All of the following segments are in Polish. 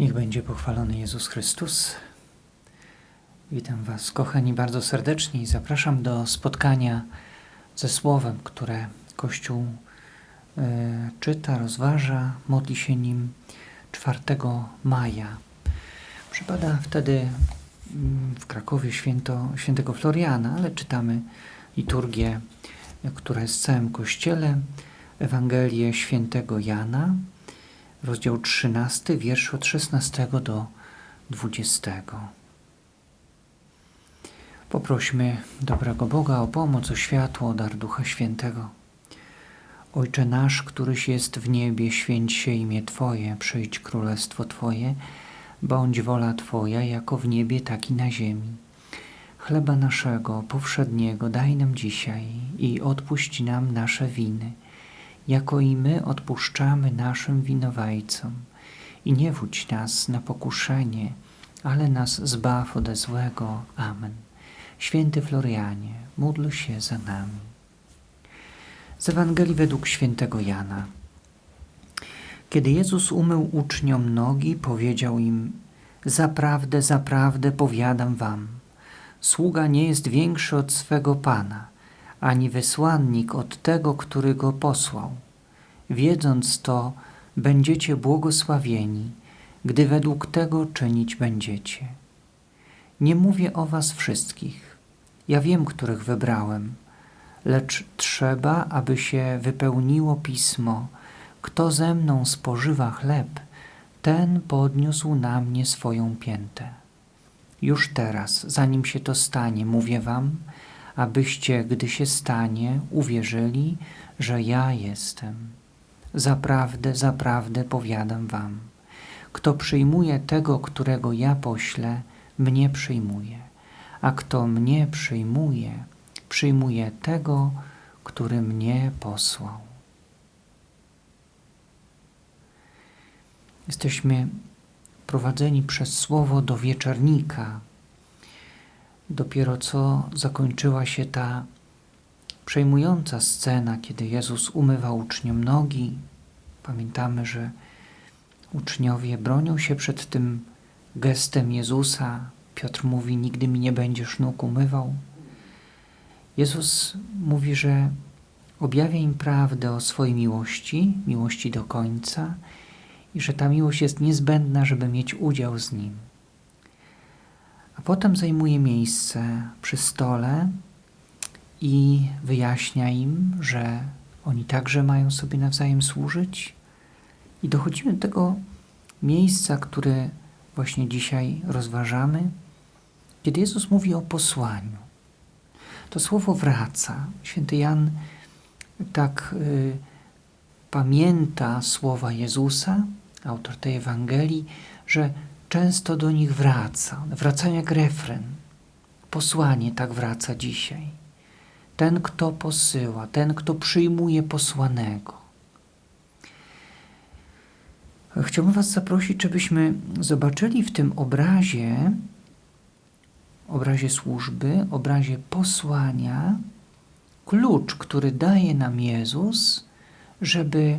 Niech będzie pochwalony Jezus Chrystus. Witam Was, kochani, bardzo serdecznie i zapraszam do spotkania ze Słowem, które Kościół y, czyta, rozważa, modli się nim 4 maja. Przypada wtedy mm, w Krakowie święto świętego Floriana, ale czytamy liturgię, która jest w całym Kościele, Ewangelię świętego Jana, rozdział 13, wiersz od 16 do 20. Poprośmy dobrego Boga o pomoc, o światło, o dar Ducha Świętego. Ojcze nasz, któryś jest w niebie, święć się imię Twoje, przyjdź królestwo Twoje, bądź wola Twoja, jako w niebie, tak i na ziemi. Chleba naszego powszedniego daj nam dzisiaj i odpuść nam nasze winy, jako i my odpuszczamy naszym winowajcom. I nie wódź nas na pokuszenie, ale nas zbaw ode złego. Amen. Święty Florianie, módl się za nami. Z Ewangelii według świętego Jana. Kiedy Jezus umył uczniom nogi, powiedział im: Zaprawdę, zaprawdę powiadam wam, sługa nie jest większy od swego pana, ani wysłannik od tego, który go posłał. Wiedząc to, będziecie błogosławieni, gdy według tego czynić będziecie. Nie mówię o was wszystkich. Ja wiem, których wybrałem, lecz trzeba, aby się wypełniło pismo. Kto ze mną spożywa chleb, ten podniósł na mnie swoją piętę. Już teraz, zanim się to stanie, mówię wam, abyście, gdy się stanie, uwierzyli, że ja jestem. Zaprawdę, zaprawdę powiadam wam, kto przyjmuje tego, którego ja poślę, mnie przyjmuje, a kto mnie przyjmuje, przyjmuje tego, który mnie posłał. Jesteśmy prowadzeni przez słowo do wieczornika. Dopiero co zakończyła się ta przejmująca scena, kiedy Jezus umywał uczniom nogi. Pamiętamy, że uczniowie bronią się przed tym gestem Jezusa. Piotr mówi: Nigdy mi nie będziesz nóg umywał. Jezus mówi, że objawia im prawdę o swojej miłości, miłości do końca i że ta miłość jest niezbędna, żeby mieć udział z Nim. A potem zajmuje miejsce przy stole i wyjaśnia im, że oni także mają sobie nawzajem służyć. I dochodzimy do tego miejsca, które właśnie dzisiaj rozważamy, kiedy Jezus mówi o posłaniu. To słowo wraca. Święty Jan tak y, pamięta słowa Jezusa, autor tej Ewangelii, że często do nich wraca. Wracają jak refren. Posłanie tak wraca dzisiaj. Ten, kto posyła, ten, kto przyjmuje posłanego. Chciałbym Was zaprosić, żebyśmy zobaczyli w tym obrazie, obrazie służby, obrazie posłania, klucz, który daje nam Jezus, żeby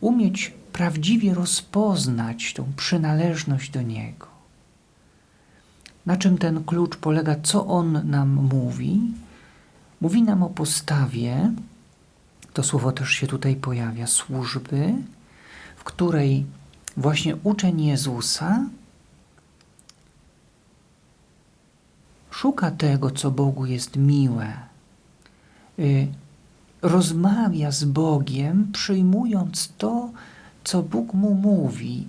umieć prawdziwie rozpoznać tą przynależność do Niego. Na czym ten klucz polega, co On nam mówi? Mówi nam o postawie, to słowo też się tutaj pojawia, służby, w której właśnie uczeń Jezusa szuka tego, co Bogu jest miłe. Y, rozmawia z Bogiem, przyjmując to, co Bóg mu mówi,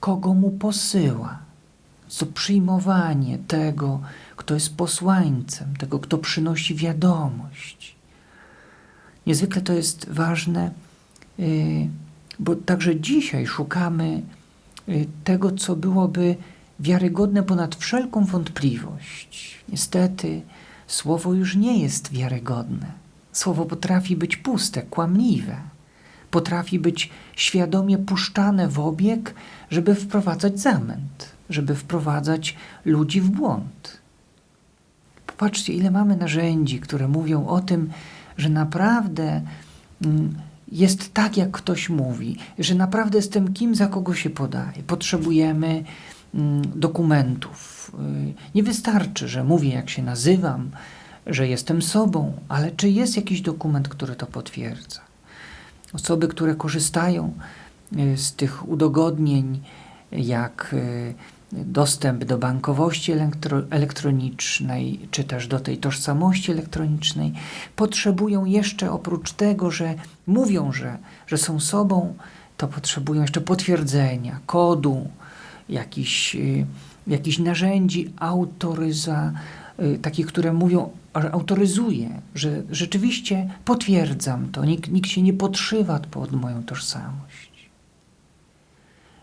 kogo mu posyła. Co przyjmowanie tego, kto jest posłańcem, tego, kto przynosi wiadomość. Niezwykle to jest ważne, y, bo także dzisiaj szukamy y, tego, co byłoby wiarygodne ponad wszelką wątpliwość. Niestety, słowo już nie jest wiarygodne. Słowo potrafi być puste, kłamliwe. Potrafi być świadomie puszczane w obieg, żeby wprowadzać zamęt, żeby wprowadzać ludzi w błąd. Popatrzcie, ile mamy narzędzi, które mówią o tym, że naprawdę mm, jest tak, jak ktoś mówi, że naprawdę jestem kim, za kogo się podaje. Potrzebujemy mm, dokumentów. Y, Nie wystarczy, że mówię, jak się nazywam, że jestem sobą, ale czy jest jakiś dokument, który to potwierdza? Osoby, które korzystają y, z tych udogodnień, jak y, dostęp do bankowości elektro, elektronicznej, czy też do tej tożsamości elektronicznej, potrzebują jeszcze oprócz tego, że mówią, że, że są sobą, to potrzebują jeszcze potwierdzenia, kodu, jakichś, y, jakichś narzędzi autoryza, takich, które mówią, że autoryzuje, że rzeczywiście potwierdzam to, nikt, nikt się nie podszywa pod moją tożsamość.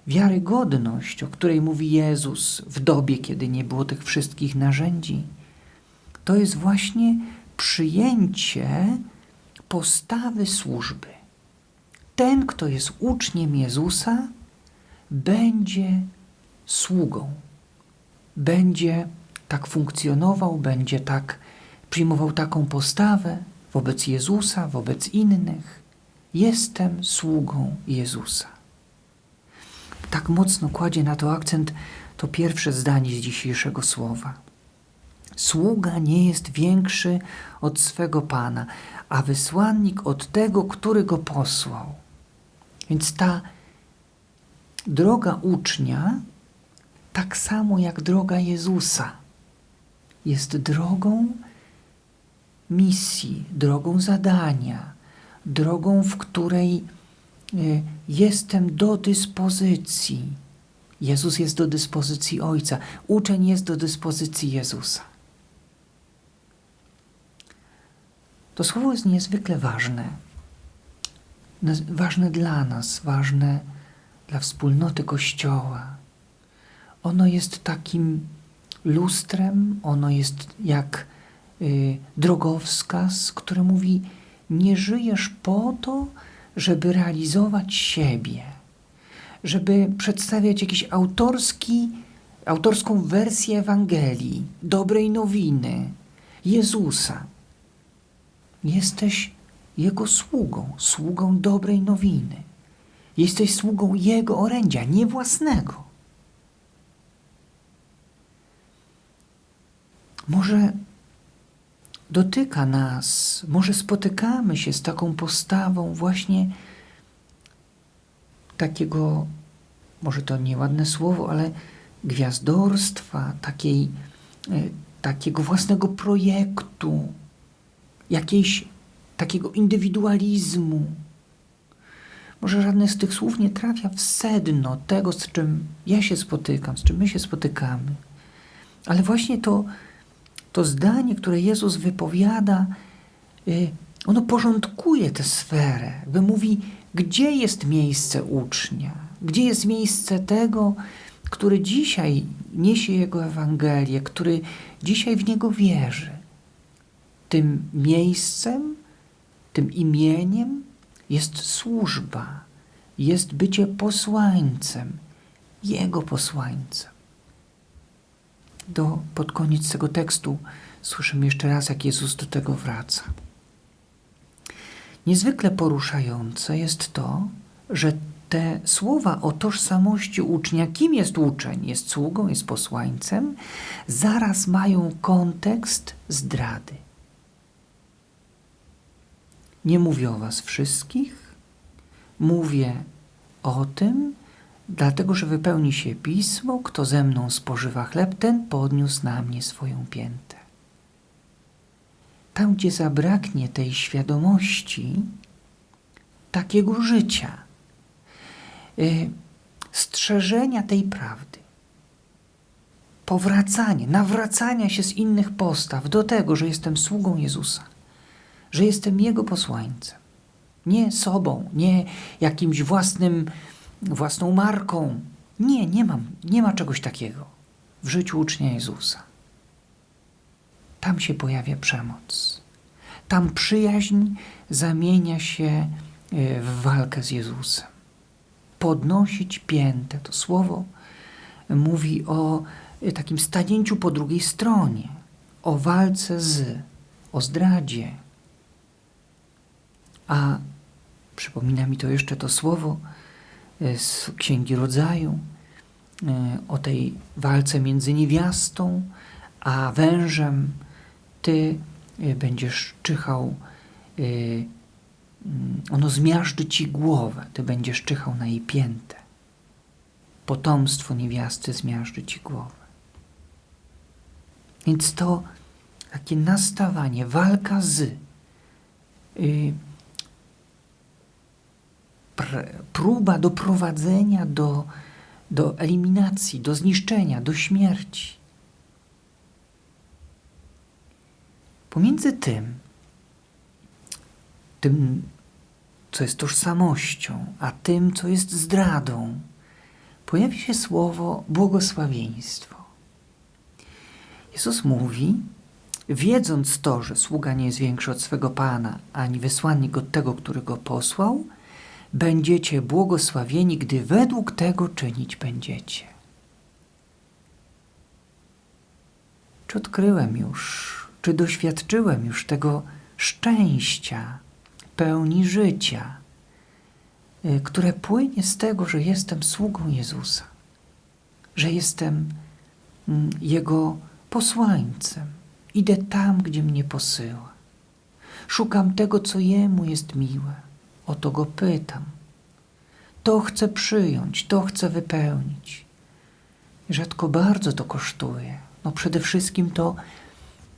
Wiarygodność, o której mówi Jezus w dobie, kiedy nie było tych wszystkich narzędzi, to jest właśnie przyjęcie postawy służby. Ten, kto jest uczniem Jezusa, będzie sługą, będzie tak funkcjonował, będzie tak przyjmował taką postawę wobec Jezusa, wobec innych. Jestem sługą Jezusa tak mocno kładzie na to akcent to pierwsze zdanie z dzisiejszego słowa. Sługa nie jest większy od swego pana, a wysłannik od tego, który go posłał. Więc ta droga ucznia, tak samo jak droga Jezusa, jest drogą misji, drogą zadania, drogą, w której Y, jestem do dyspozycji. Jezus jest do dyspozycji Ojca, uczeń jest do dyspozycji Jezusa. To słowo jest niezwykle ważne. Ważne dla nas, ważne dla wspólnoty Kościoła. Ono jest takim lustrem, ono jest jak drogowskaz, który mówi: Nie żyjesz po to, żeby realizować siebie, żeby przedstawiać jakiś autorski, autorską wersję Ewangelii, dobrej nowiny, Jezusa. Jesteś Jego sługą, sługą dobrej nowiny. Jesteś sługą Jego orędzia, nie własnego. Może dotyka nas, może spotykamy się z taką postawą właśnie takiego, może to nieładne słowo, ale gwiazdorstwa, takiej, e, takiego własnego projektu, jakiejś takiego indywidualizmu. Może żadne z tych słów nie trafia w sedno tego, z czym ja się spotykam, z czym my się spotykamy. Ale właśnie to to zdanie, które Jezus wypowiada, y, ono porządkuje tę sferę, by mówi, gdzie jest miejsce ucznia, gdzie jest miejsce tego, który dzisiaj niesie Jego Ewangelię, który dzisiaj w Niego wierzy. Tym miejscem, tym imieniem jest służba, jest bycie posłańcem, Jego posłańcem do, pod koniec tego tekstu słyszymy jeszcze raz, jak Jezus do tego wraca. Niezwykle poruszające jest to, że te słowa o tożsamości ucznia, kim jest uczeń, jest sługą, jest posłańcem, zaraz mają kontekst zdrady. Nie mówię o Was wszystkich, mówię o tym, Dlatego, że wypełni się pismo, kto ze mną spożywa chleb, ten podniósł na mnie swoją piętę. Tam, gdzie zabraknie tej świadomości, takiego życia, yy, strzeżenia tej prawdy, powracania, nawracania się z innych postaw do tego, że jestem sługą Jezusa, że jestem Jego posłańcem, nie sobą, nie jakimś własnym własną marką. Nie, nie mam, nie ma czegoś takiego w życiu ucznia Jezusa. Tam się pojawia przemoc. Tam przyjaźń zamienia się e, w walkę z Jezusem. Podnosić piętę, to słowo mówi o e, takim stanięciu po drugiej stronie, o walce z, o zdradzie. A Przypomina mi to jeszcze to słowo z Księgi Rodzaju e, o tej walce między niewiastą a wężem. Ty e, będziesz czyhał, mm, ono zmiażdży ci głowę, ty będziesz czyhał na jej piętę. Potomstwo niewiasty zmiażdży ci głowę. Więc to takie nastawanie, walka z, yy, próba doprowadzenia do, do eliminacji, do zniszczenia, do śmierci. Pomiędzy tym, tym, co jest tożsamością, a tym, co jest zdradą, pojawia się słowo błogosławieństwo. Jezus mówi, wiedząc to, że sługa nie jest większy od swego Pana, ani wysłannik od tego, który go posłał, będziecie błogosławieni, gdy według tego czynić będziecie. Czy odkryłem już, czy doświadczyłem już tego szczęścia, pełni życia, y, które płynie z tego, że jestem sługą Jezusa, że jestem mm, Jego posłańcem. Idę tam, gdzie mnie posyła. Szukam tego, co Jemu jest miłe. O to Go pytam. To chcę przyjąć, to chcę wypełnić. Rzadko bardzo to kosztuje. No przede wszystkim to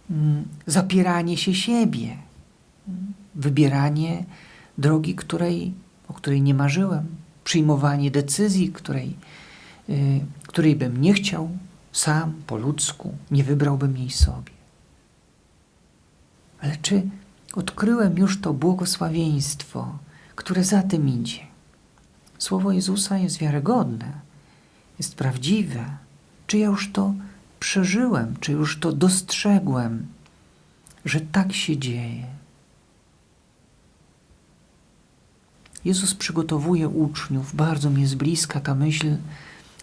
mm, zapieranie się siebie, wybieranie drogi, której, o której nie marzyłem, przyjmowanie decyzji, której, y, której bym nie chciał sam, po ludzku, nie wybrałbym jej sobie. Ale czy odkryłem już to błogosławieństwo, które za tym idzie? Słowo Jezusa jest wiarygodne, jest prawdziwe. Czy ja już to przeżyłem, czy już to dostrzegłem, że tak się dzieje? Jezus przygotowuje uczniów, bardzo mi jest bliska ta myśl,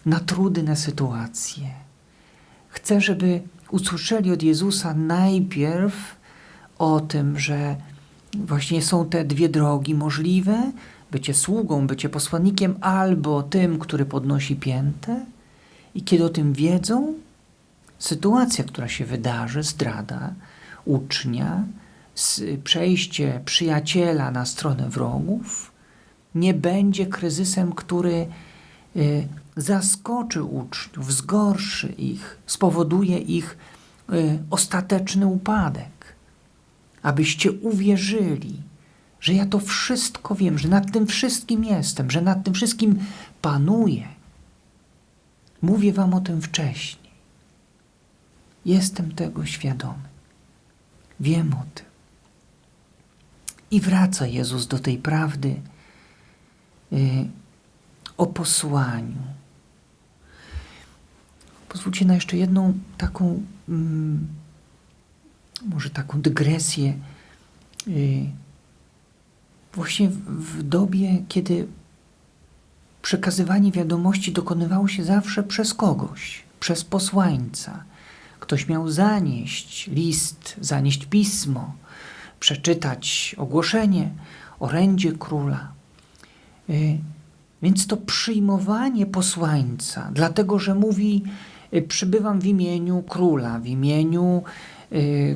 na trudne sytuacje. Chcę, żeby usłyszeli od Jezusa najpierw o tym, że właśnie są te dwie drogi możliwe: bycie sługą, bycie posłannikiem, albo tym, który podnosi piętę. I kiedy o tym wiedzą, sytuacja, która się wydarzy, zdrada ucznia, przejście przyjaciela na stronę wrogów, nie będzie kryzysem, który y, zaskoczy uczniów, zgorszy ich, spowoduje ich y, ostateczny upadek. Abyście uwierzyli, że ja to wszystko wiem, że nad tym wszystkim jestem, że nad tym wszystkim panuję. Mówię Wam o tym wcześniej. Jestem tego świadomy. Wiem o tym. I wraca Jezus do tej prawdy Y, o posłaniu. Pozwólcie na jeszcze jedną taką, mm, może taką dygresję. Y, właśnie w dobie, kiedy przekazywanie wiadomości dokonywało się zawsze przez kogoś, przez posłańca. Ktoś miał zanieść list, zanieść pismo, przeczytać ogłoszenie, orędzie króla. Y, więc to przyjmowanie posłańca, dlatego że mówi, y, przybywam w imieniu króla, w imieniu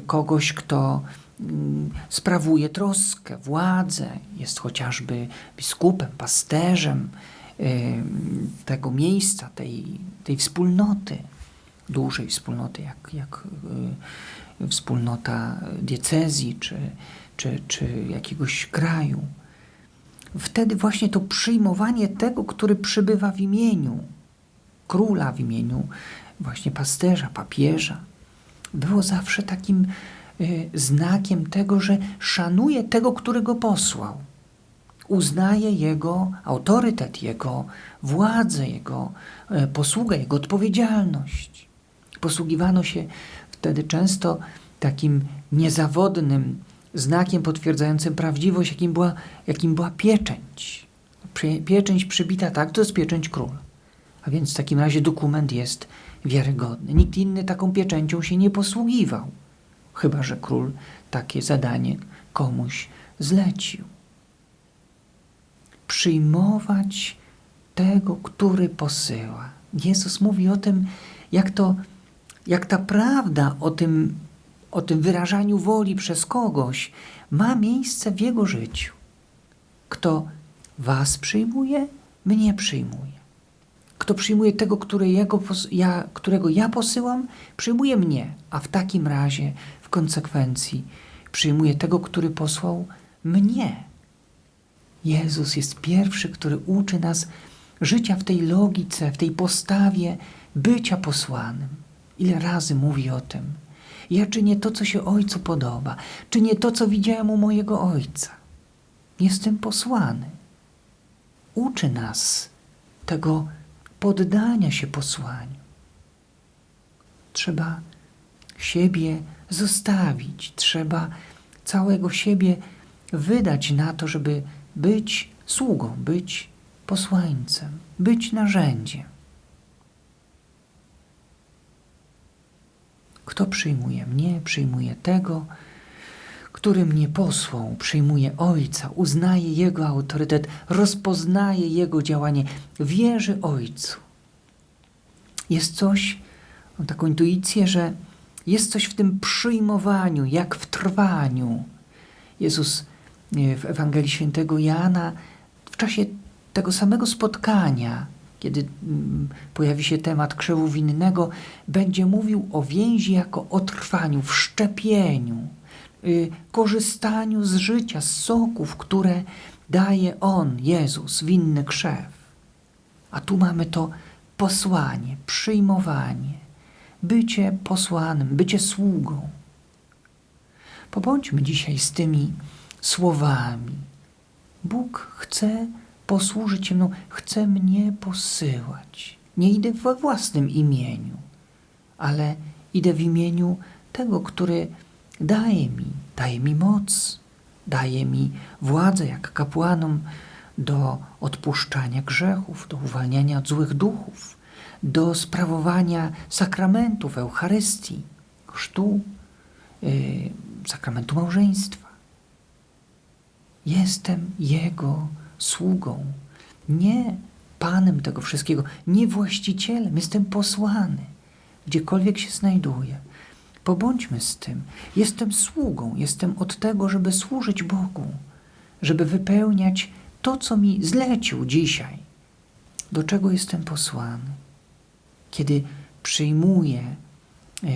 kogoś, kto mm, sprawuje troskę, władzę, jest chociażby biskupem, pasterzem tego miejsca, tej, tej wspólnoty, dużej wspólnoty, jak, jak wspólnota diecezji czy, czy, czy jakiegoś kraju. Wtedy właśnie to przyjmowanie tego, który przybywa w imieniu króla, w imieniu właśnie pasterza, papieża, było zawsze takim y, znakiem tego, że szanuje tego, który go posłał. Uznaje jego autorytet, jego władzę, jego y, posługę, jego odpowiedzialność. Posługiwano się wtedy często takim niezawodnym znakiem potwierdzającym prawdziwość, jakim była, jakim była pieczęć. Pieczęć przybita tak, to jest pieczęć króla. A więc w takim razie dokument jest wiarygodny. Nikt inny taką pieczęcią się nie posługiwał, chyba że król takie zadanie komuś zlecił. przyjmować tego, który posyła. Jezus mówi o tym, jak to, jak ta prawda o tym, o tym wyrażaniu woli przez kogoś ma miejsce w jego życiu. Kto was przyjmuje, mnie przyjmuje. Kto przyjmuje tego, który jego, ja, którego ja posyłam, przyjmuje mnie, a w takim razie, w konsekwencji, przyjmuje tego, który posłał mnie. Jezus jest pierwszy, który uczy nas życia w tej logice, w tej postawie bycia posłanym. Ile razy mówi o tym? Ja czynię to, co się Ojcu podoba, czynię to, co widziałem u mojego Ojca. Jestem posłany. Uczy nas tego poddania się posłaniu. Trzeba siebie zostawić, trzeba całego siebie wydać na to, żeby być sługą, być posłańcem, być narzędziem. Kto przyjmuje mnie, przyjmuje tego, który mnie posłał, przyjmuje Ojca, uznaje Jego autorytet, rozpoznaje Jego działanie, wierzy Ojcu. Jest coś, mam taką intuicję, że jest coś w tym przyjmowaniu, jak w trwaniu. Jezus w Ewangelii Świętego Jana w czasie tego samego spotkania, kiedy mm, pojawi się temat krzewu winnego, będzie mówił o więzi jako o trwaniu, wszczepieniu, korzystaniu z życia, z soków, które daje On, Jezus, winny krzew. A tu mamy to posłanie, przyjmowanie, bycie posłanym, bycie sługą. Pobądźmy dzisiaj z tymi słowami. Bóg chce posłużyć mną, chce mnie posyłać. Nie idę we własnym imieniu, ale idę w imieniu tego, który daje mi, daje mi moc, daje mi władzę jak kapłanom do odpuszczania grzechów, do uwalniania od złych duchów, do sprawowania sakramentów Eucharystii, chrztu, yy, sakramentu małżeństwa. Jestem Jego sługą, nie panem tego wszystkiego, nie właścicielem, jestem posłany, gdziekolwiek się znajduję. Pobądźmy z tym. Jestem sługą, jestem od tego, żeby służyć Bogu, żeby wypełniać to, co mi zlecił dzisiaj. Do czego jestem posłany? Kiedy przyjmuję e,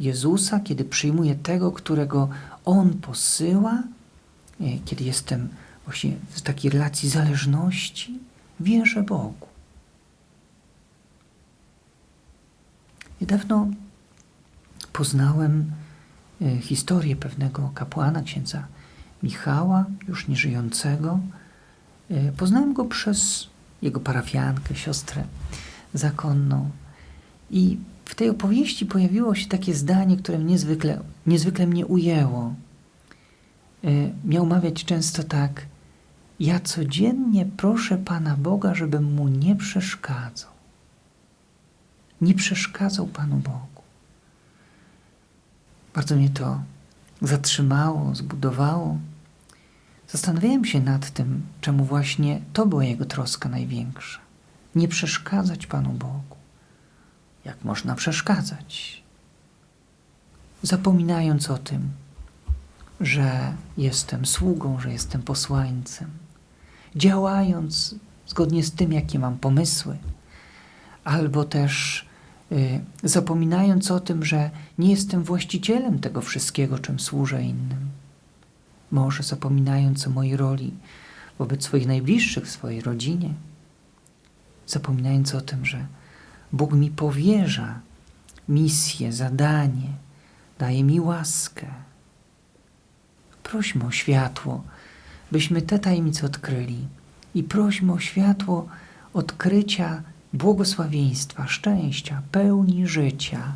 Jezusa, kiedy przyjmuję tego, którego On posyła, e, kiedy jestem właśnie w takiej relacji zależności, wierzę Bogu. Niedawno poznałem e, historię pewnego kapłana, księdza Michała, już nieżyjącego. E, poznałem go przez jego parafiankę, siostrę zakonną. I w tej opowieści pojawiło się takie zdanie, które niezwykle, niezwykle mnie ujęło. E, miał mawiać często tak – ja codziennie proszę Pana Boga, żebym mu nie przeszkadzał. Nie przeszkadzał Panu Bogu. Bardzo mnie to zatrzymało, zbudowało. Zastanawiałem się nad tym, czemu właśnie to była jego troska największa. Nie przeszkadzać Panu Bogu. Jak można przeszkadzać? Zapominając o tym, że jestem sługą, że jestem posłańcem działając zgodnie z tym, jakie mam pomysły, albo też zapominając o tym, że nie jestem właścicielem tego wszystkiego, czym służę innym. Może zapominając o mojej roli wobec swoich najbliższych, swojej rodzinie, zapominając o tym, że Bóg mi powierza misję, zadanie, daje mi łaskę. Prośmy o światło, byśmy te tajemnice odkryli i prośmy o światło odkrycia błogosławieństwa, szczęścia, pełni życia,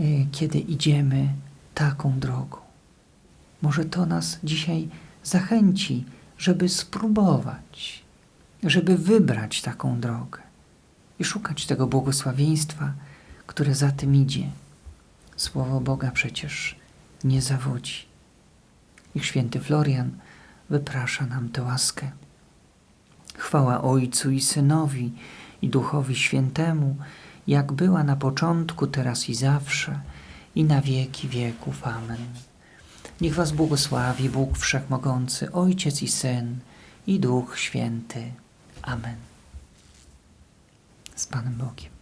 y, kiedy idziemy taką drogą. Może to nas dzisiaj zachęci, żeby spróbować, żeby wybrać taką drogę i szukać tego błogosławieństwa, które za tym idzie. Słowo Boga przecież nie zawodzi. Ich święty Florian wyprasza nam tę łaskę. Chwała Ojcu i Synowi i Duchowi Świętemu, jak była na początku, teraz i zawsze, i na wieki wieków. Amen. Niech Was błogosławi Bóg Wszechmogący, Ojciec i Syn i Duch Święty. Amen. Z Panem Bogiem.